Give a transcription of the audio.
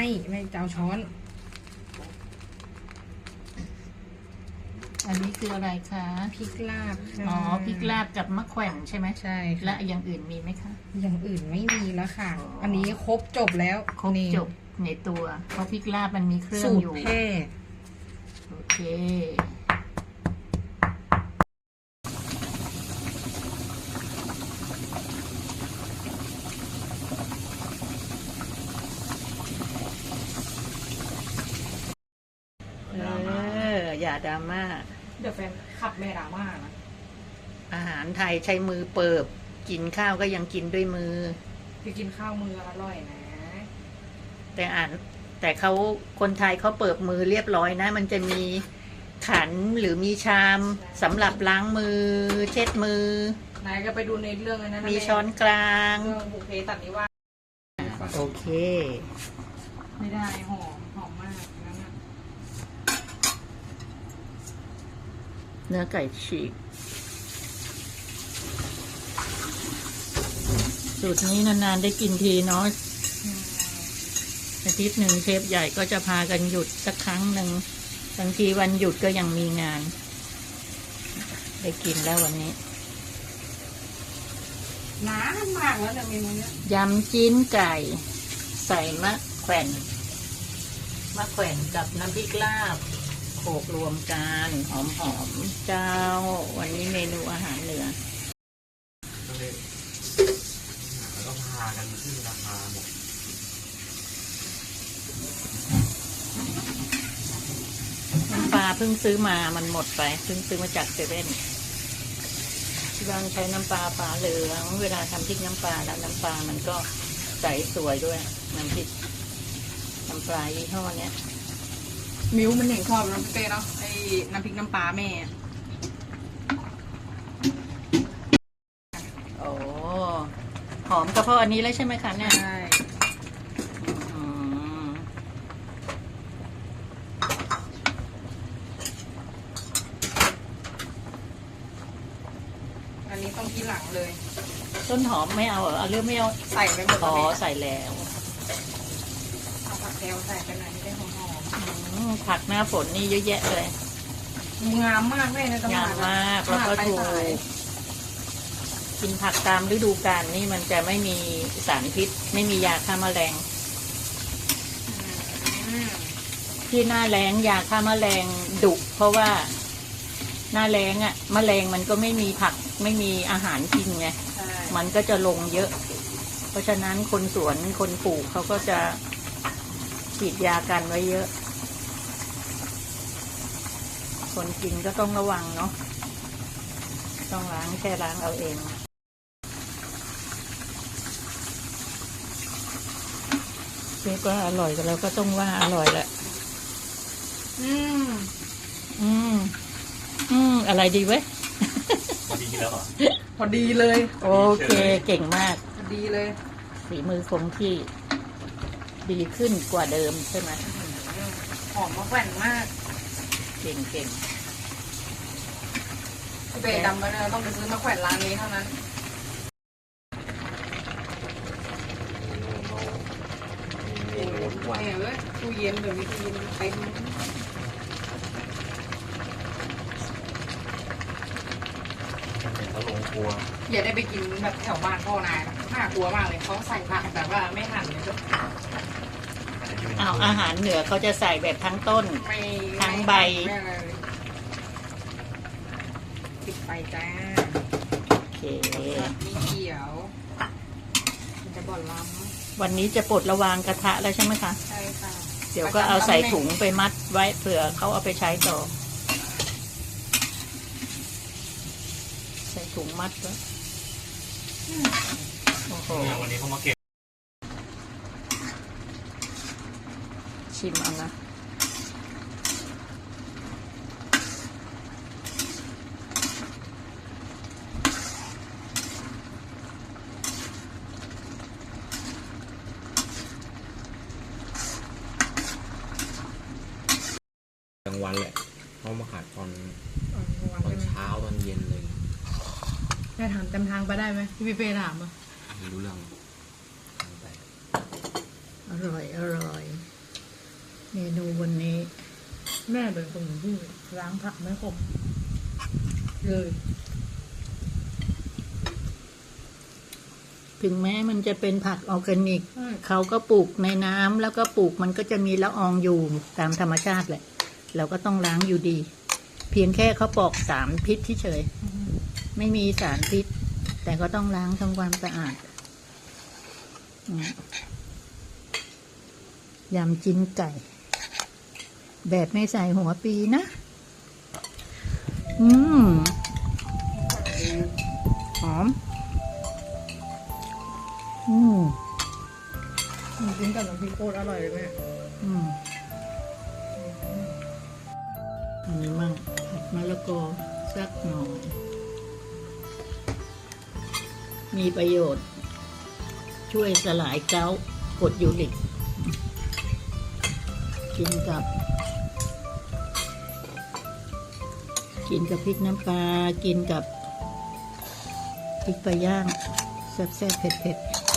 ไม่ไม่จะเอาช้อน อันนี้คืออะไรคะ พริกลาบค่ะอ๋อพริกลาบกับมะแขวนใช่ไหมใช่และค่ะอย่างอื่นมีไหมคะ อย่างอื่นไม่มีแล้วค่ะอ๋ออัอันนี้ครบจบแล้วครบนี่จบในตัว เพราะพริกลาบมันมีเครื่องสูตอรยู่ แพร่โอเค เออ อย่า ดราม่า เดี๋ยวแฟนขับแม่ดราม่านะ อาหารไทยใช้มือเปิบ กินข้าวก็ยังกินด้วยมือ คือกินข้าวมืออร่อยนะ แต่อ่านแต่เขาคนไทยเขาเปิดมือเรียบร้อยนะ มันจะมีขันหรือมีชามสำหรับล้างมือ เช็ดมือนายก็ไปดูในเรื่องเลยนะมีช้อนกลาง เรื่องบุพเพตัดนิวาสโอเค ไม่ได้หอมหอมมากนั่นน่ะ เนื้อไก่ฉีก สูตรนี้นานๆได้กินทีเนาะอืมอาทิตย์หนึ่งเชฟใหญ่ก็จะพากันหยุดสักครั้งหนึ่งบางทีวันหยุดก็ยังมีงาน ได้กินแล้ววันนี้นานมากแล้วเนี่ยเมนูเนี้ยยำจิ้นไก่ ใส่มะแขวนมะแขวนกับน้ำพริกลาบโข ลกรวมกันหอมๆเจ้า วันนี้เมนูอาหารเหนือก็เลยแล้วก็พากันขึ้นราคาหมดน้ำปลาเพิ่งซื้อมามันหมดไปเพิ่งซื้อมาจากเซเว่นที่บ้านใช้น้ำปลาปลาเหลือง เวลาทำพริกน้ำปลาแล้วน้ำปลามันก็ใสสวยด้วยน้ำพริกน้ำปลายี่ห้อเนี้ย มิวมันเห็นชอบน้ำเต้เนาะไอ้น้ำพริกน้ำปลาแม่โอ้หอมก็เพราะอันนี้เลยใช่ไหมคะเนี่ยใช่อืมอันนี้ต้องที่หลังเลย ต้นหอมไม่เอาเหรอเอาเรื่องไม่เอาใส่ไปหมดอ๋อเลยใส่แล้วเอาผัก แพรวใส่ไปหน่อยให้ได้หอมอืมผักหน้าฝนนี่เยอะแยะเลย ๆงามมากเลยในตลาดงามมากแล้วก็ถูกกินผักตามฤดูกาลนี่มันจะไม่มีสารพิษ ไม่มียาฆ่าแมลง ที่หน้าแรงยาฆ่าแมลงดุเพราะว่าหน้าแรงอะ่ะแมลงมันก็ไม่มีผักไม่มีอาหารกินไงใช่มันก็จะลงเยอะ เพราะฉะนั้นคนสวนคนปลูกเขาก็จะ ฉีดยากันไว้เยอะ คนกินก็ต้องระวังเนาะ ต้องล้างแค่ล้างเอาเองเรียกว่าอร่อยกันแล้วก็ต้องว่าอร่อยแหละ อืม อืม อืม อะไรดีเว้ย พอดีแล้วเหรอ พอดีเลย โอเค เก่งมาก พอดีเลย ฝีมือคงที่ ดีขึ้นกว่าเดิมใช่ไหมหอมมะแขวนมากเก่งเก่งพี่เบย์ดำไปเนี่ยต้องไปซื้อมะแขวนร้านนี้เท่านั้นเมนูทุกวันแม่เอ้ยตู้เย็นเดี๋ยวนี้ตู้เย็นเต็มเขาลงครัวอย่าได้ไปกินแบบแถวบ้านพ่อนายนะน่ากลัวมากเลยเขาใส่ผักแต่ว่าไม่หั่นเลยก็ เอาอาหารเหนือเขาจะใส่แบบทั้งต้น ไม่ทั้งใบ ไม่อะไรเลยปิดไปจ้าโอเค มีเขียว มันจะบ่อนล้วันนี้จะปลดระวางกระทะแล้วใช่ไหมคะำใช่ค่ะเดี๋ยวก็เอาใส่ถุงไปมัดไว้เผื่อเขาเอาไปใช้ต่อ ใส่ถุงมัดไว้โอ้โหวันนี้เขามาเก็บ ชิมเอานะกลางวันแหละเขามาขายตอนอ๋อตอนเช้าตอนเย็นเลยแม่ถามจำทางไปได้ไหมที่พี่เป้ถามอะไม่รู้เรื่องไปอร่อย อร่อย เมนูวันนี้ แม่เป็นคนที่ล้างผักไม่คมเลย ถึงแม้มันจะเป็นผักออร์แกนิก เขาก็ปลูกในน้ำแล้วก็ปลูกมันก็จะมีละอองอยู่ตามธรรมชาติแหละ เราก็ต้องล้างอยู่ดี เพียงแค่เขาปอกสารพิษเฉยๆไม่มีสารพิษ แต่ก็ต้องล้างทำความสะอาดอืมยำจิ้นไก่ แบบไม่ใส่หัวปีนะ อืม หอม อืมกินกับน้ำพริกโคตรอร่อยเลยแม่อืมอันนี้มั่งผัดมะละกอสักหน่อย มีประโยชน์ ช่วยสลายเกาต์กรดยูริกกินกับ กินกับพริกน้ำปลา กินกับพริกปลาย่างแซ่บๆเผ็ดๆ